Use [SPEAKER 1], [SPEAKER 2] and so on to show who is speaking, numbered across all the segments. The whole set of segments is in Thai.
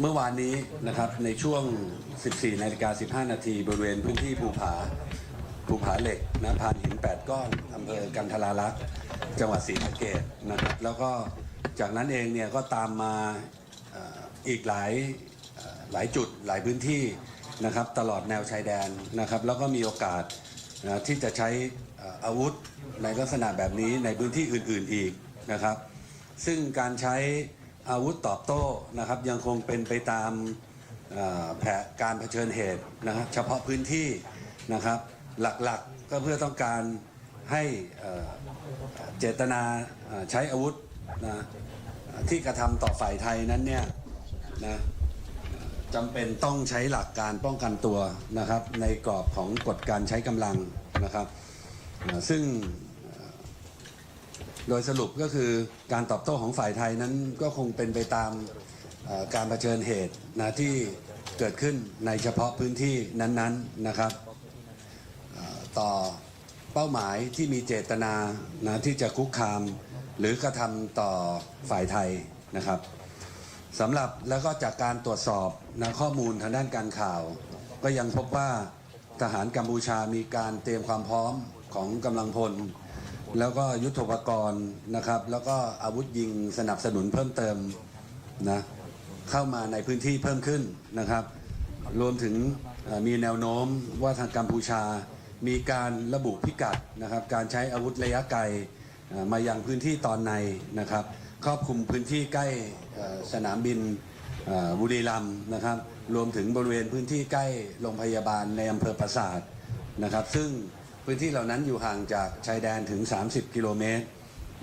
[SPEAKER 1] เมื่อวานนี้นะครับในช่วง 14นาฬิกา15 นาทีบริเวณพื้นที่ภูผาภูผาเหล็กนะพานหิน 8 ก้อนอำเภอกันทราลักษ์จังหวัดศรีสะเกษนะครับ แล้วก็จากนั้นเองเนี่ยก็ตามมาอีกหลายหลายจุดหลายพื้นที่นะครับ ตลอดแนวชายแดนนะครับ แล้วก็มีโอกาสนะที่จะใช้เอ่ออาวุธในลักษณะแบบนี้ในพื้นที่อื่น ๆอีกนะครับ ซึ่งการใช้ อาวุธตอบโต้นะครับยังคงเป็นไปตามแผนการเผชิญเหตุนะครับเฉพาะพื้นที่นะครับหลักๆก็เพื่อต้องการให้เจตนาใช้อาวุธนะที่กระทำต่อฝ่ายไทยนั้นเนี่ยนะจำเป็นต้องใช้หลักการป้องกันตัวนะครับในกรอบของกฎการใช้กำลังนะครับซึ่ง โดยสรุปก็คือการตอบโต้ของฝ่ายไทยนั้นก็คงเป็นไปตามการเผชิญเหตุนะที่เกิดขึ้นในเฉพาะพื้นที่นั้นๆนะครับต่อเป้าหมายที่มีเจตนานะที่จะคุกคาม หรือกระทำต่อฝ่ายไทยนะครับสำหรับแล้วก็จากการตรวจสอบนะข้อมูลทางด้านการข่าว ก็ยังพบว่าทหารกัมพูชามีการเตรียมความพร้อมของกำลังพล แล้วก็ยุทธปกรณ์นะครับ แล้วก็อาวุธยิงสนับสนุนเพิ่มเติมนะเข้ามาในพื้นที่เพิ่มขึ้นนะครับ รวมถึงมีแนวโน้มว่าทางกัมพูชา มีการระบุพิกัดนะครับ การใช้อาวุธระยะไกลเอ่อมายังพื้นที่ตอนในนะครับ ครอบคลุมพื้นที่ใกล้สนามบินบุรีรัมย์นะครับ รวมถึงบริเวณพื้นที่ใกล้โรงพยาบาลในอำเภอปราสาทนะครับ ซึ่ง พื้นที่เหล่านั้นอยู่ห่างจากชายแดนถึง 30 กิโลเมตร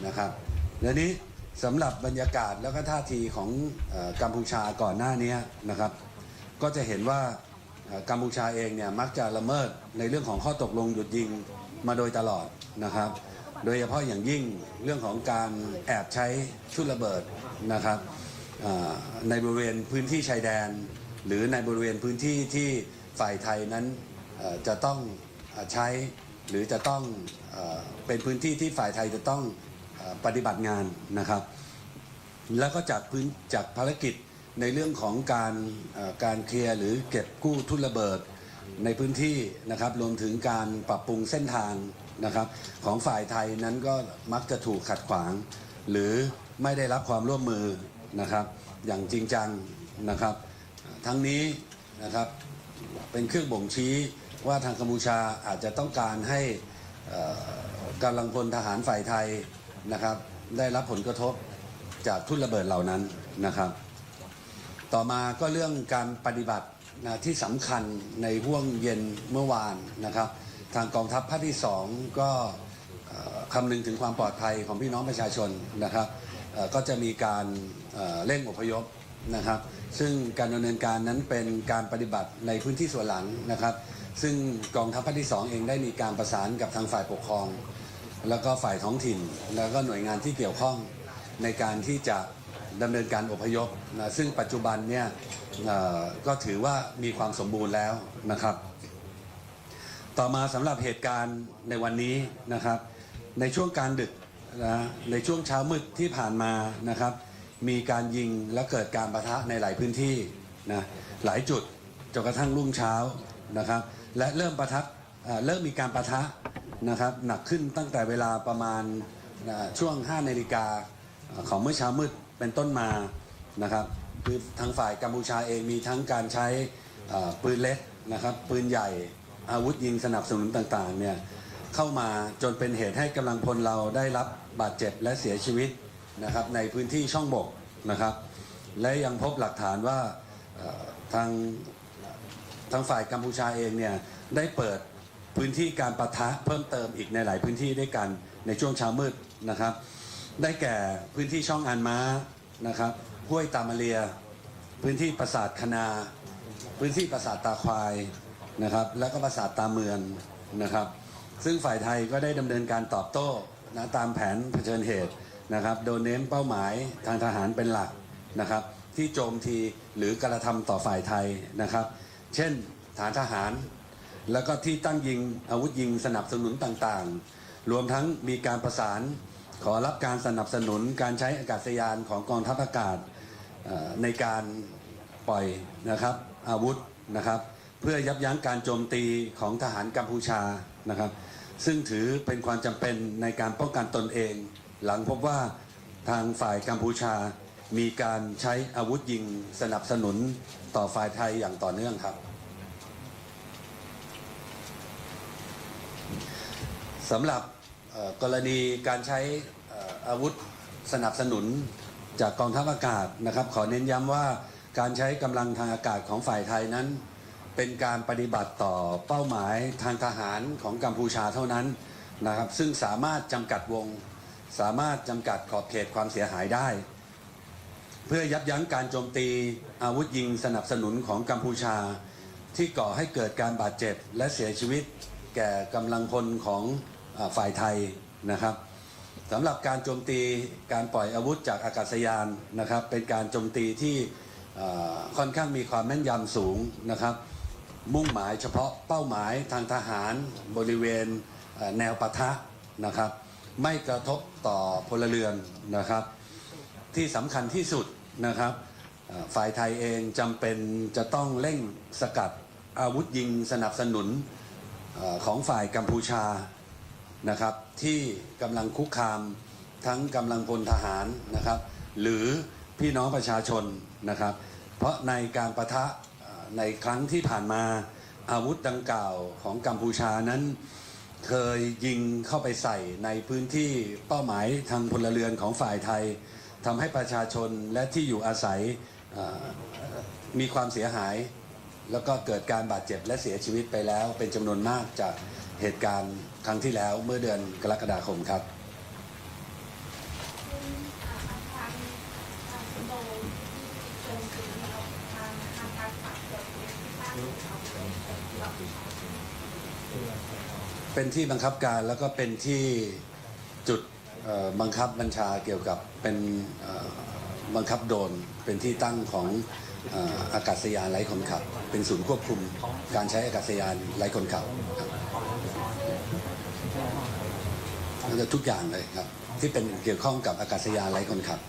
[SPEAKER 1] นะครับและนี้สำหรับบรรยากาศแล้วก็ท่าทีของกัมพูชาก่อนหน้านี้นะครับ ก็จะเห็นว่ากัมพูชาเองเนี่ยมักจะละเมิดในเรื่องของข้อตกลงหยุดยิงมาโดยตลอดนะครับ โดยเฉพาะอย่างยิ่งเรื่องของการแอบใช้ชุดระเบิดนะครับในบริเวณพื้นที่ชายแดน หรือในบริเวณพื้นที่ที่ฝ่ายไทยนั้นจะต้องใช้ หรือจะต้องเป็นพื้นที่ที่ฝ่ายไทยจะต้องปฏิบัติงานนะครับ แล้วก็จากพื้นจากภารกิจในเรื่องของการการเคลียร์หรือเก็บกู้ทุนระเบิดในพื้นที่นะครับรวมถึงการปรับปรุงเส้นทางนะครับของฝ่ายไทยนั้นก็มักจะถูกขัดขวาง หรือไม่ได้รับความร่วมมือนะครับ อย่างจริงจังนะครับ ทั้งนี้นะครับเป็นเครื่องบ่งชี้ ว่าทางกัมพูชาอาจจะต้องการให้กำลังพลทหารฝ่ายไทยนะครับ ได้รับผลกระทบจากทุ่นระเบิดเหล่านั้นนะครับ ต่อมาก็เรื่องการปฏิบัตินะที่สำคัญในห่วงเย็นเมื่อวานนะครับ ทางกองทัพภาคที่สองก็คำนึงถึงความปลอดภัยของพี่น้องประชาชนนะครับก็จะมีการเอ่อเร่งอพยพนะครับ ซึ่งการดำเนินการนั้นเป็นการปฏิบัติในพื้นที่ส่วนหลังนะครับ ซึ่งกองทัพภาคที่สองเองได้มีการประสานกับทางฝ่ายปกครอง แล้วก็ฝ่ายท้องถิ่น แล้วก็หน่วยงานที่เกี่ยวข้องในการที่จะดำเนินการอพยพนะซึ่งปัจจุบันเนี่ยก็ถือว่ามีความสมบูรณ์แล้วนะครับ ต่อมาสำหรับเหตุการณ์ในวันนี้นะครับ ในช่วงกลารดึกนะในช่วงเช้ามืดที่ผ่านมานะครับ มีการยิงและเกิดการประทะในหลายพื้นที่นะหลายจุดจนกระทั่งรุ่งเช้านะครับ และเริ่มประทัเอ่อเริ่มมีการประทะนะครับหนักขึ้นตั้งแต่เวลาประมาณช่วง 5 นาฬิกาของเมื่อเช้ามืดเป็นต้นมานะครับคือทางฝ่ายกัมพูชาเองมีทั้งการใช้ปืนเล็กนะครับปืนใหญ่อาวุธยิงสนับสนุนต่างๆเนี่ยเข้ามาจนเป็นเหตุให้กำลังพลเราได้รับบาดเจ็บและเสียชีวิตนะครับในพื้นที่ช่องบกนะครับ และยังพบหลักฐานว่าทาง ทางฝ่ายกัมพูชาเองเนี่ยได้เปิดพื้นที่การประทะเพิ่มเติมอีกในหลายพื้นที่ด้วยกันในช่วงเช้ามืดนะครับ ได้แก่พื้นที่ช่องอันม้านะครับห้วยตามาเรีย พื้นที่ปราสาทคณา พื้นที่ปราสาทตาควายนะครับแล้วก็ปราสาทตาเมืองนะครับ ซึ่งฝ่ายไทยก็ได้ดำเนินการตอบโต้นะตามแผนเผชิญเหตุนะครับ โดยเน้นเป้าหมายทางทหารเป็นหลักนะครับ ที่โจมทีหรือกระทำต่อฝ่ายไทยนะครับ เช่น ฐานทหาร แล้วก็ที่ตั้งยิงอาวุธยิงสนับสนุนต่างๆ รวมทั้งมีการประสาน ขอรับการสนับสนุนการใช้อากาศยานของกองทัพอากาศในการปล่อยนะครับอาวุธนะครับ เพื่อยับยั้งการโจมตีของทหารกัมพูชานะครับ ซึ่งถือเป็นความจำเป็นในการป้องกันตนเอง หลังพบว่าทางฝ่ายกัมพูชา มีการใช้อาวุธยิงสนับสนุนต่อฝ่ายไทยอย่างต่อเนื่องครับสำหรับกรณีการใช้อาวุธสนับสนุนจากกองทัพอากาศนะครับ ขอเน้นย้ำว่าการใช้กำลังทางอากาศของฝ่ายไทยนั้น เป็นการปฏิบัติต่อเป้าหมายทางทหารของกัมพูชาเท่านั้นนะครับ ซึ่งสามารถจำกัดวง สามารถจำกัดขอบเขตความเสียหายได้ เพื่อยับยั้งการโจมตีอาวุธยิงสนับสนุนของกัมพูชา ที่ก่อให้เกิดการบาดเจ็บและเสียชีวิต แก่กำลังพลของอฝ่ายไทยนะครับสำหรับการโจมตีการปล่อยอาวุธจากอากาศยานนะครับ เป็นการโจมตีที่ค่อนข้างมีความแม่นยำสูงนะครับ มุ่งหมายเฉพาะเป้าหมายทางทหารบริเวณแนวปะทะนะครับ ไม่กระทบต่อพลเรือนนะครับ ที่สำคัญที่สุด นะครับฝ่ายไทยเองจำเป็นจะต้องเร่งสกัดอาวุธยิงสนับสนุนอของฝ่ายกัมพูชานะครับ ที่กำลังคุกคามทั้งกำลังพลทหารนะครับ หรือพี่น้องประชาชนนะครับ เพราะในการประทะในครั้งที่ผ่านมาอาวุธดังกล่าวของกัมพูชานั้น เคยยิงเข้าไปใส่ในพื้นที่เป้าหมายทางพลเรือนของฝ่ายไทย ทำให้ประชาชนและที่อยู่อาศัยมีความเสียหาย แล้วก็เกิดการบาดเจ็บและเสียชีวิตไปแล้ว เป็นจำนวนมากจากเหตุการณ์ครั้งที่แล้วเมื่อเดือนกรกฎาคมครับ
[SPEAKER 2] เป็นที่
[SPEAKER 1] บังคับการแล้วก็เป็นที่จุด บังคับบัญชาเกี่ยวกับเป็นบังคับโดนเป็นที่ตั้งของอากาศยานไร้คนขับ เป็นศูนย์ควบคุมการใช้อากาศยานไร้คนขับครับแล้วทุกอย่างเลยครับ ที่เป็นเกี่ยวข้องกับอากาศยานไร้คนขับ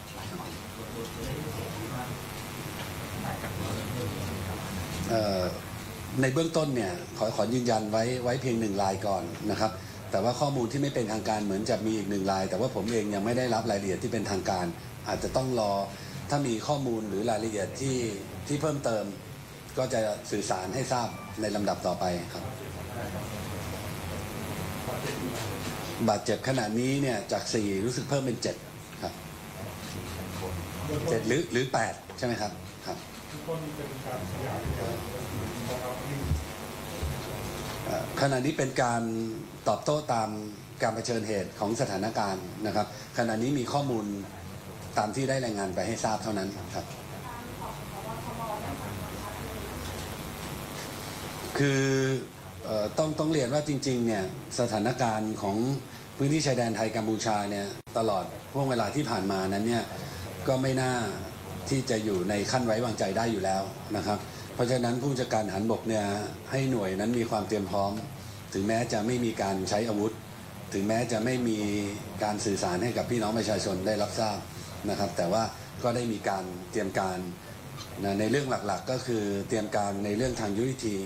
[SPEAKER 1] ในเบื้องต้นเนี่ยขอขอยืนยันไว้ไว้เพียงหนึ่งรายก่อนนะครับ แต่ว่าข้อมูลที่ไม่เป็นทางการเหมือนจะมีอีกหนึ่งราย แต่ว่าผมเองยังไม่ได้รับรายละเอียดที่เป็นทางการ อาจจะต้องรอถ้ามีข้อมูลหรือรายละเอียดที่ที่เพิ่มเติม ก็จะสื่อสารให้ทราบในลำดับต่อไปครับ บาดเจ็บขณะนี้เนี่ยจากสี่รู้สึกเพิ่มเป็นเจ็ดครับเจ็ดหรือหรือแปดใช่ไหมครับครับเอ่อข ขณะนี้เป็นการตอบโต้ตามการเผชิญเหตุของสถานการณ์นะครับ ขณะนี้มีข้อมูลตามที่ได้รายงานไปให้ทราบเท่านั้นครับ คืออต้องต้องเรียนว่าจริงๆเนี่ยสถานการณ์ของพื้นที่ชายแดนไทยกัมพูชาเนี่ยตลอดช่วงเวลาที่ผ่านมานั้นเนี่ยก็ไม่น่าที่จะอยู่ในขั้นไว้วางใจได้อยู่แล้วนะครับ เพราะฉะนั้นผู้จัดการหันบกเนี่ยให้หน่วยนั้นมีความเตรียมพร้อม ถึงแม้จะไม่มีการใช้อาวุธ ถึงแม้จะไม่มีการสื่อสารให้กับพี่น้องประชาชนได้รับทราบนะครับ แต่ว่าก็ได้มีการเตรียมการนะในเรื่องหลักๆ ก็คือเตรียมการในเรื่องทางยุทธวิธี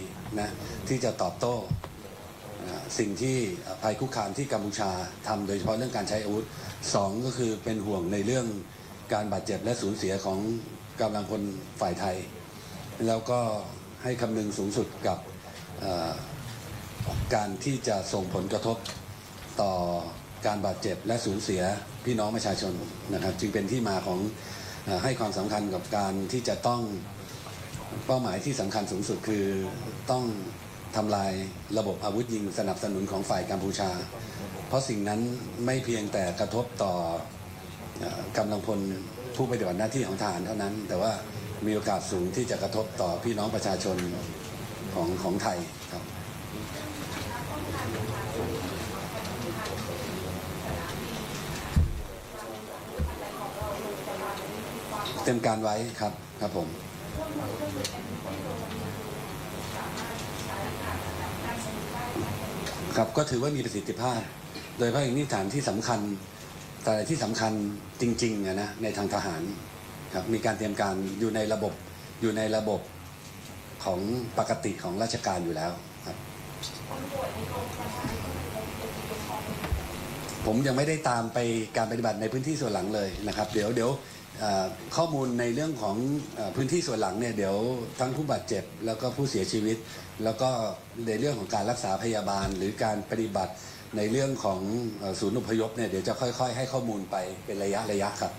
[SPEAKER 1] นะที่จะตอบโต้นะสิ่งที่ภัยคุกคามที่กัมพูชาทำโดยเฉพาะเรื่องการใช้อาวุธสองก็คือเป็นห่วงในเรื่องการบาดเจ็บและสูญเสียของกำลังพลฝ่ายไทย แล้วก็ให้คำนึงสูงสุดกับการที่จะส่งผลกระทบต่อการบาดเจ็บและสูญเสียพี่น้องประชาชนนะครับ จึงเป็นที่มาของอให้ความสำคัญกับการที่จะต้องเป้าหมายที่สำคัญสูงสุดคือต้องทำลายระบบอาวุธยิงสนับสนุนของฝ่ายกัมพูชา เพราะสิ่งนั้นไม่เพียงแต่กระทบต่ออกำลังพลผู้ปฏิบัติหน้าที่ของทหารเท่านั้น แต่ว่า มีโอกาสสูงที่จะกระทบต่อพี่น้องประชาชนของของไทยครับเต็มการไว้ครับครับผม ครับก็ถือว่ามีประสิทธิภาพ โดยเฉพาะอย่างนี้ฐานที่สำคัญแต่ที่สำคัญจริงๆนะในทางทหาร ครับมีการเตรียมการอยู่ในระบบอยู่ในระบบของปกติของราชการอยู่แล้วครับ ผมยังไม่ได้ตามไปการปฏิบัติในพื้นที่ส่วนหลังเลยนะครับ เดี๋ยวเดี๋ยวข้อมูลในเรื่องของพื้นที่ส่วนหลังเนี่ยเดี๋ยวทั้งผู้บาดเจ็บ แล้วก็ผู้เสียชีวิต แล้วก็ในเรื่องของการรักษาพยาบาล หรือการปฏิบัติในเรื่องของศูนย์อพยพเนี่ยเดี๋ยวจะค่อย ๆ ให้ข้อมูลไปเป็นระยะระยะครับ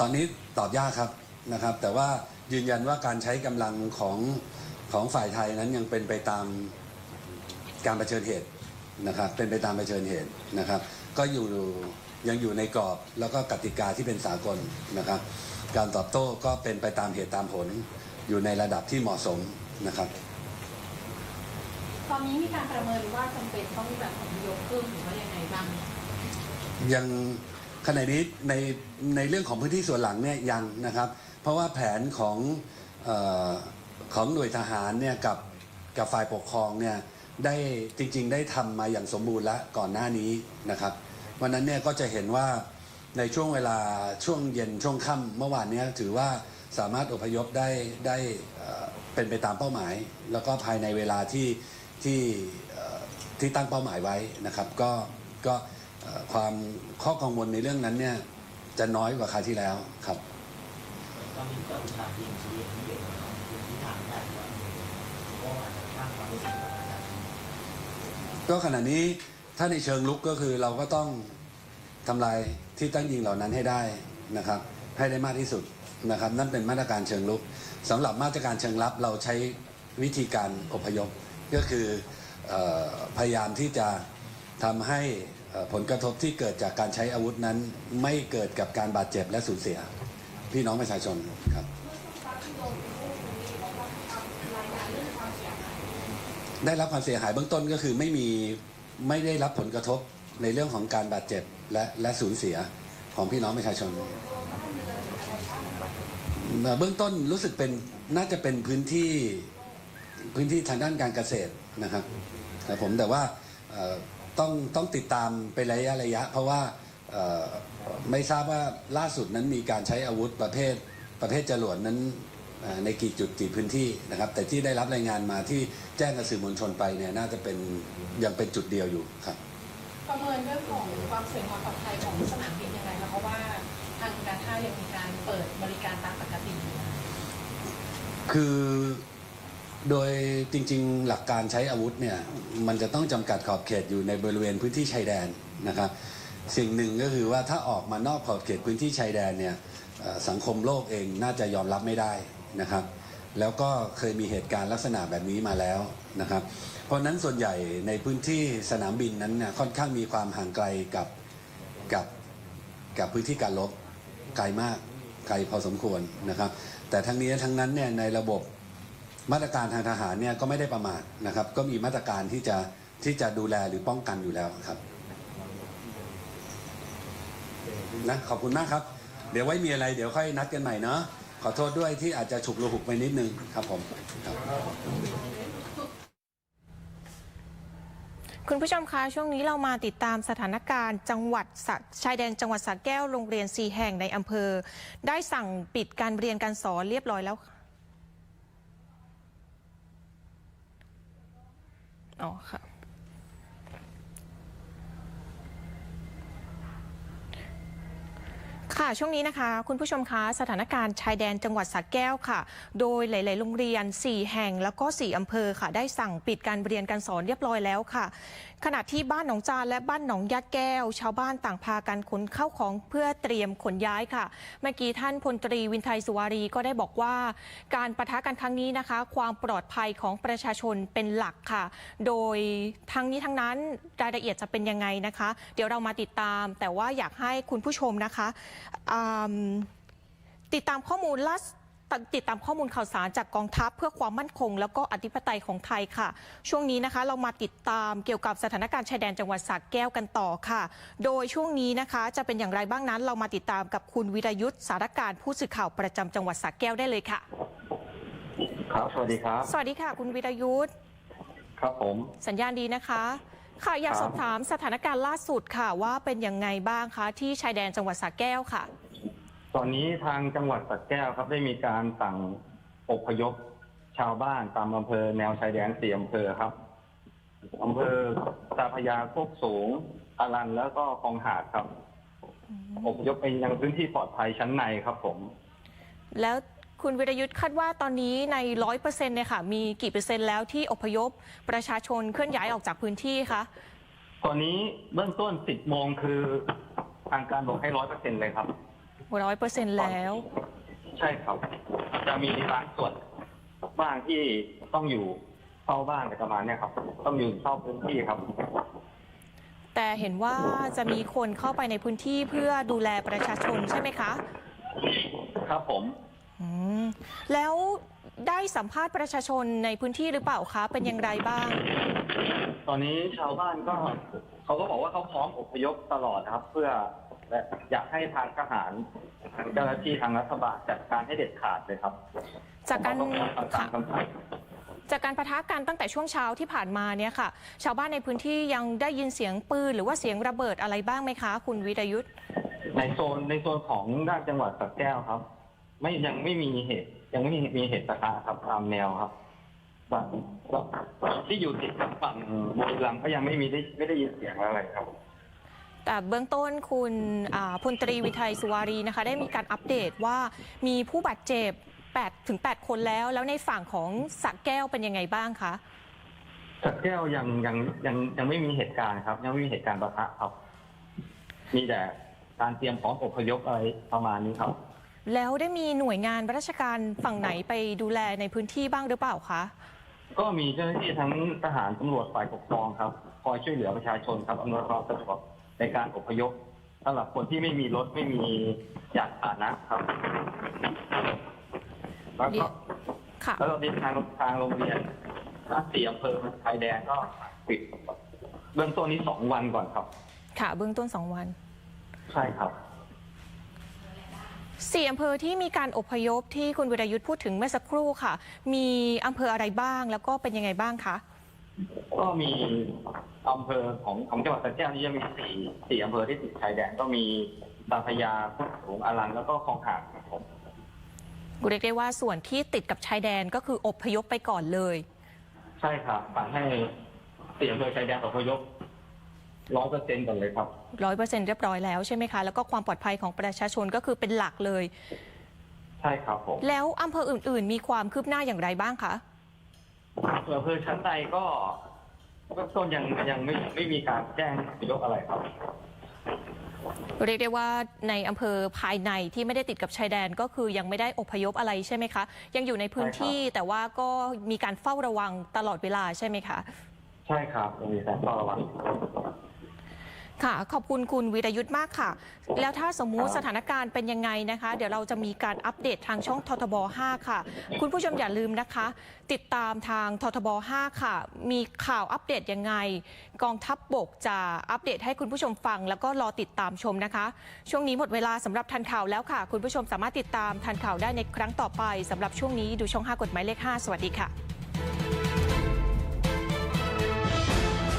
[SPEAKER 1] ตอนนี้ตอบยากครับนะครับ แต่ว่ายืนยันว่าการใช้กำลังของของฝ่ายไทยนั้นยังเป็นไปตามการเผชิญเหตุนะครับ เป็นไปตามเผชิญเหตุนะครับ ก็อยู่ยังอยู่ในกรอบแล้วก็กติกาที่เป็นสากลนะครับ การตอบโต้ก็เป็นไปตามเหตุตามผล อยู่ในระดับที่เหมาะสมนะครับ
[SPEAKER 2] ตอนนี้มีการประเมินว่าจำเป็นต้องแบบอพยพเพิ่มหรือว่ายังไงบ้าง
[SPEAKER 1] ยัง ขณะนี้ในในเรื่องของพื้นที่ส่วนหลังเนี่ยยังนะครับ เพราะว่าแผนของเออของหน่วยทหารเนี่ยกับกับฝ่ายปกครองเนี่ยได้จริง ๆ ได้ทำมาอย่างสมบูรณ์แล้วก่อนหน้านี้นะครับวันนั้นเนี่ยก็จะเห็นว่าในช่วงเวลาช่วงเย็นช่วงค่ำเมื่อวานเนี้ถือว่าสามารถอพยพได้ได้เอ่อเป็นไปตามเป้าหมาย แล้วก็ภายในเวลาที่ที่เอ่อที่ตั้งเป้าหมายไว้นะครับ ก็ก็ ความข้อกังวลในเรื่องนั้นเนี่ยจะน้อยกว่าคราวที่แล้วครับ
[SPEAKER 3] ตอนนี้ก็อุตส่าห์ยิงชีวิตที่เด็กนะครับที่ทางได้ว่าเพราะว่าอาจจะสร้างความรู้สึกก็
[SPEAKER 1] ขณะนี้ถ้าในเชิงลุกก็คือเราก็ต้องทำลายที่ตั้งยิงเหล่านั้นให้ได้นะครับ ให้ได้มากที่สุดนะครับ นั่นเป็นมาตรการเชิงลุกสำหรับมาตรการเชิงรับเราใช้วิธีการอพยพก็คือออพยายามที่จะทำให้ ผลกระทบที่เกิดจากการใช้อาวุธนั้น ไม่เกิดกับการบาดเจ็บและสูญเสีย พี่น้องประชาชนครับ ได้รับความเสียหายเบื้องต้นก็คือไม่มีไม่ได้รับผลกระทบในเรื่องของการบาดเจ็บและและสูญเสียของพี่น้องประชาชน เบื้องต้นรู้สึกเป็นน่าจะเป็นพื้นที่พื้นที่ทางด้านการเกษตรนะครับผมแต่ว่า ต้องต้องติดตามเป็นระยะระยะ เพราะว่าเอ่อไม่ทราบว่าล่าสุดนั้นมีการใช้อาวุธประเภทประเภทจรวดนั้นอ่าในกี่จุดกี่พื้นที่นะครับ แต่ที่ได้รับรายงานมาที่แจ้งกับสื่อมวลชนไปเนี่ยน่าจะเป็นยังเป็นจุดเดียวอยู่ครับ
[SPEAKER 2] ประเมินเรื่องของความเสี่ยงความปลอดภัยของสนามบินยังไงคะเพราะว่าทางการท่ายังมีการเปิดบริการตามปกติอยู่นะ
[SPEAKER 1] คือ โดยจริงๆ หลักการใช้อาวุธเนี่ยมันจะต้องจำกัดขอบเขตอยู่ในบริเวณพื้นที่ชายแดนนะครับสิ่งหนึ่งก็คือว่าถ้าออกมานอกขอบเขตพื้นที่ชายแดนเนี่ยสังคมโลกเองน่าจะยอมรับไม่ได้นะครับ แล้วก็เคยมีเหตุการณ์ลักษณะแบบนี้มาแล้วนะครับ เพราะฉะนั้นส่วนใหญ่ในพื้นที่สนามบินนั้นเนี่ยค่อนข้างมีความห่างไกลกับกับกับพื้นที่การลบไกลมากไกลพอสมควรนะครับ แต่ทั้งนี้ทั้งนั้นเนี่ยในระบบ มาตรการทางทหารเนี่ยก็ไม่ได้ประมาทนะครับ ก็มีมาตรการที่จะที่จะดูแลหรือป้องกันอยู่แล้วครับนะขอบคุณมากครับ เดี๋ยวไว้มีอะไรเดี๋ยวค่อยนัดกันใหม่เนาะขอโทษด้วยที่อาจจะฉุกระหุกไปนิดนึงครับผมครับ
[SPEAKER 4] คุณผู้ชมคะช่วงนี้เรามาติดตามสถานการณ์จังหวัดชายแดนจังหวัดสระแก้วโรงเรียนสีแห่งในอำเภอ ได้สั่งปิดการเรียนการสอนเรียบร้อยแล้วค่ะ อ๋อค่ะ ค่ะช่วงนี้นะคะ คุณผู้ชมคะสถานการณ์ชายแดนจังหวัดสระแก้วค่ะ โดยหลาย ๆ โรงเรียน 4 แห่งแล้วก็ 4 อำเภอค่ะ ได้สั่งปิดการเรียนการสอนเรียบร้อยแล้วค่ะขณะที่บ้านหนองจานและบ้านหนองยะแก้ว ชาวบ้านต่างพากันขนเข้าของเพื่อเตรียมขนย้ายค่ะ เมื่อกี้ท่านพลตรีวินไทยสุวารีก็ได้บอกว่า การประทะกันครั้งนี้นะคะ ความปลอดภัยของประชาชนเป็นหลักค่ะ โดยทั้งนี้ทั้งนั้นรายละเอียดจะเป็นยังไงนะคะ เดี๋ยวเรามาติดตาม แต่ว่าอยากให้คุณผู้ชมนะคะติดตามข้อมูลล่าสุด ติดตามข้อมูลข่าวสารจากกองทัพเพื่อความมั่นคง แล้วก็อธิปไตยของไทยค่ะ ช่วงนี้นะคะเรามาติดตามเกี่ยวกับสถานการณ์ชายแดนจังหวัดสระแก้วกันต่อค่ะ โดยช่วงนี้นะคะจะเป็นอย่างไรบ้างนั้น เรามาติดตามกับคุณวิรยุทธ์สารการผู้สื่อข่าวประจำจังหวัดสระแก้วได้เลยค่ะ
[SPEAKER 5] ครับสวัสดีครับ
[SPEAKER 4] สวัสดีค่ะ คุณวิรยุทธ์
[SPEAKER 5] ครับผม
[SPEAKER 4] สัญญาณดีนะคะค่ะอยาก
[SPEAKER 5] ครับ
[SPEAKER 4] สอบถามสถานการณ์ล่าสุดค่ะว่าเป็นยังไงบ้างคะที่ชายแดนจังหวัดสระแก้วค่ะ
[SPEAKER 5] ต อนนี้ทางจังหวัดสระแก้วครับได้มีการสั่งอพยพชาวบ้านตามอำเภอแนวชายแดนสี่อำเภอครับอำเภอตาพระยาโคกสูงอารันแล้วก็คลองหาดครับอพยพไปยังพื้นที่ปลอดภัยชั้นในครับผม
[SPEAKER 4] แล้วคุณวิรยุทธ์คาดว่าตอนนี้ในร้อยเปอร์เซ็นต์เนี่ยค่ะ มีกี่เปอร์เซ็นต์แล้วที่อพยพประชาชนเคลื่อนย้ายออกจากพื้นที่คะ
[SPEAKER 5] ตอนนี้เบื้องต้น10โมงคือทางการบอกให้ร้อยเปอร์เซ็นเลยครับ
[SPEAKER 4] ร้อยเปอร์เซ็นต์แล้ว
[SPEAKER 5] ใช่ครับ จะมีบางส่วนบ้างที่ต้องอยู่เฝ้าบ้านอะไรประมาณเนี้ยครับ ต้องอยู่เฝ้าพื้นที่ครับ
[SPEAKER 4] แต่เห็นว่าจะมีคนเข้าไปในพื้นที่เพื่อดูแลประชาชนใช่ไหมคะ
[SPEAKER 5] ครับผม
[SPEAKER 4] อืมแล้วได้สัมภาษณ์ประชาชนในพื้นที่หรือเปล่าคะเป็นอย่างไรบ้าง
[SPEAKER 5] ตอนนี้ชาวบ้านก็เขาก็บอกว่าเขาพร้อมอพยพตลอดนะครับ เพื่อ และอยากให้ทางทหารทางเจ้าหน้าที่ทางรัฐบาลจัดการให้เด็ดขาดเลยครับ
[SPEAKER 4] จากการ
[SPEAKER 5] เขต้องทำตาม
[SPEAKER 4] ค่ะ
[SPEAKER 5] คำสั่ง
[SPEAKER 4] จากการประทะกันตั้งแต่ช่วงเช้าที่ผ่านมาเนี่ยค่ะ ชาวบ้านในพื้นที่ยังได้ยินเสียงปืนหรือว่าเสียงระเบิดอะไรบ้างไหมคะ คุณวิรยุทธ์
[SPEAKER 5] ในโซนในโซนของด้านจังหวัดสระแก้วครับ ไม่ยังไม่มีเหตุ ยังไม่มีมีเหตุปะทะครับตามแนวครับฝั่งที่อยู่ติดกับฝั่งบุรีรัมย์ก็ยังไม่มีได้ไม่ได้ยินเสียงอะไรครับ
[SPEAKER 4] แต่ เบื้องต้นคุณอ่าพลตรีวิทัยสุวารีนะคะได้มีการอัปเดตว่ามีผู้บาดเจ็บ8ถึง 8 คนแล้ว แล้วในฝั่งของสระแก้วเป็นยังไงบ้างคะ
[SPEAKER 5] สระแก้วยังยังยังยังไม่มีเหตุการณ์ครับ ยังไม่มีเหตุการณ์ปะทะครับ มีแต่การเตรียมพร้อมอพยพอะไรประมาณนี้ครับ
[SPEAKER 4] แล้วได้มีหน่วยงานราชการฝั่งไหนไปดูแลในพื้นที่บ้างหรือเปล่าคะ
[SPEAKER 5] ก็มีเจ้าหน้าที่ทั้งทหารตำรวจฝ่ายปกครองครับ คอยช่วยเหลือประชาชนครับอำนวยความสะดวก ในการอพยพสำหรับคนที่ไม่มีรถไม่มียานพาหนะครับแล้วก็
[SPEAKER 4] ค่ะ
[SPEAKER 5] แล้วตอนนี้ทางทางโรงเรียนทั้งสี่อำเภอชายแดนก็ปิดเบื้องต้นนี้สองวันก่อนครับ
[SPEAKER 4] ค่ะเบื้องต้น2วัน
[SPEAKER 5] ใช่ครับ
[SPEAKER 4] สี่อำเภอที่มีการอพยพที่คุณวิรยุทธ์พูดถึงเมื่อสักครู่ค่ะ มีอำเภออะไรบ้างแล้วก็เป็นยังไงบ้างคะ
[SPEAKER 5] ก็มีอำเภอของของจังหวัดสระแก้วนี่จะมีสี่สี่อำเภอที่ติดชายแดนก็มีตาพระยาพุทธสูงอารันแล้วก็คลองหาดครับผม
[SPEAKER 4] เรียกได้ว่าส่วนที่ติดกับชายแดนก็คืออพยพไปก่อนเลย
[SPEAKER 5] ใช่ครับสั่งให้สี่อำเภอชายแดนอพยพร้อยเปอร์เซ็นต์ก่อนเลยครับ
[SPEAKER 4] ร้อยเปอร์เซ็นต์เรียบร้อยแล้วใช่ไหมคะ แล้วก็ความปลอดภัยของประชาชนก็คือเป็นหลักเลย
[SPEAKER 5] ใช่ครับผม
[SPEAKER 4] แล้วอำเภออื่น ๆ มีความคืบหน้าอย่างไรบ้างคะ
[SPEAKER 5] ส่วนอำเภอชั้นในก็เบื้องต้นยังยังไม่ไม่มีการแจ้งอพยพอะไรครับ
[SPEAKER 4] เรียกได้ว่าในอำเภอภายในที่ไม่ได้ติดกับชายแดนก็คือยังไม่ได้อพยพอะไรใช่ไหมคะ ยังอยู่ในพื้นที่แต่ว่าก็มีการเฝ้าระวังตลอดเวลาใช่ไหมคะ
[SPEAKER 5] ใช่ครับยังมีการเฝ้าระวัง
[SPEAKER 4] ค่ะ ขอบคุณคุณวีรยุทธ์มากค่ะ แล้วถ้าสมมุติ
[SPEAKER 5] ครับ
[SPEAKER 4] สถานการณ์เป็นยังไงนะคะ เดี๋ยวเราจะมีการอัปเดตทางช่องททบ 5 ค่ะ คุณผู้ชมอย่าลืมนะคะ ติดตามทางททบ 5 ค่ะ มีข่าวอัปเดตยังไง กองทัพบบกจะอัปเดตให้คุณผู้ชมฟัง แล้วก็รอติดตามชมนะคะ ช่วงนี้หมดเวลาสำหรับทันข่าวแล้วค่ะ คุณผู้ชมสามารถติดตามทันข่าวได้ในครั้งต่อไปสำหรับช่วงนี้ดูช่อง 5 กฎหมายเลข 5 สวัสดีค่ะ